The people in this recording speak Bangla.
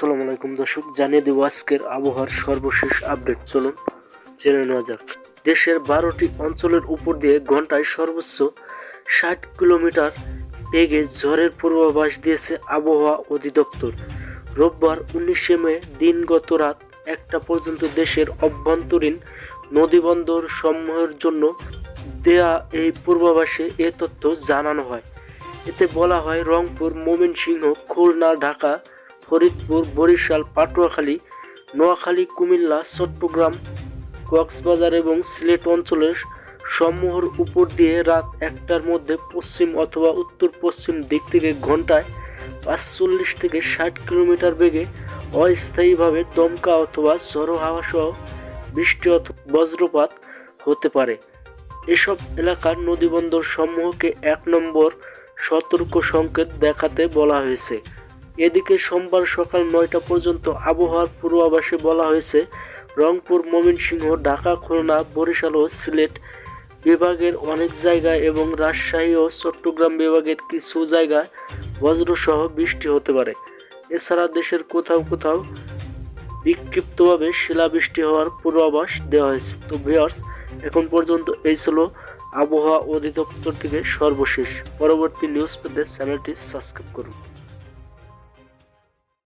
আসসালামু আলাইকুম দর্শক, জানিয়ে দেবো আজকের আবহাওয়ার সর্বশেষ আপডেট। চলুন জেনে নেওয়া যাক। দেশের বারোটি অঞ্চলের উপর দিয়ে ঘন্টায় সর্বোচ্চ ষাট কিলোমিটার বেগে ঝড়ের পূর্বাভাস দিয়েছে আবহাওয়া অধিদপ্তর। রোববার উনিশে মে দিনগত রাত একটা পর্যন্ত দেশের অভ্যন্তরীণ নদীবন্দর সমূহের জন্য দেয়া এই পূর্বাভাসে এ তথ্য জানানো হয়। এতে বলা হয় রংপুর, ময়মনসিংহ, খুলনা, ঢাকা ফরিদপুর, বরিশাল, পাটুয়াখালী, নোয়াখালী, কুমিল্লা, চট্টগ্রাম, কক্সবাজার এবং সিলেট অঞ্চলের সমূহর উপর দিয়ে রাত একটার মধ্যে পশ্চিম অথবা উত্তর পশ্চিম দিক থেকে ঘন্টায় পাঁচচল্লিশ থেকে ষাট কিলোমিটার বেগে অস্থায়ীভাবে দমকা অথবা ঝড়ো হাওয়া সহ বৃষ্টি অথবা বজ্রপাত হতে পারে। এসব এলাকার নদীবন্দর সমূহকে এক নম্বর সতর্ক সংকেত দেখাতে বলা হয়েছে। এদিকে সোমবার সকাল নয়টা পর্যন্ত আবহাওয়ার পূর্বাভাসে বলা হয়েছে, রংপুর, ময়মনসিংহ, ঢাকা, খুলনা, বরিশাল ও সিলেট বিভাগের অনেক জায়গায় এবং রাজশাহী ও চট্টগ্রাম বিভাগের কিছু জায়গায় বজ্রসহ বৃষ্টি হতে পারে। এছাড়া দেশের কোথাও কোথাও বিক্ষিপ্তভাবে শিলাবৃষ্টি হওয়ার পূর্বাভাস দেওয়া হয়েছে। তো ভিউয়ার্স, এখন পর্যন্ত এই ছিল আবহাওয়া অধিদপ্তর থেকে সর্বশেষ। পরবর্তী নিউজ পেতে চ্যানেলটি সাবস্ক্রাইব করুন।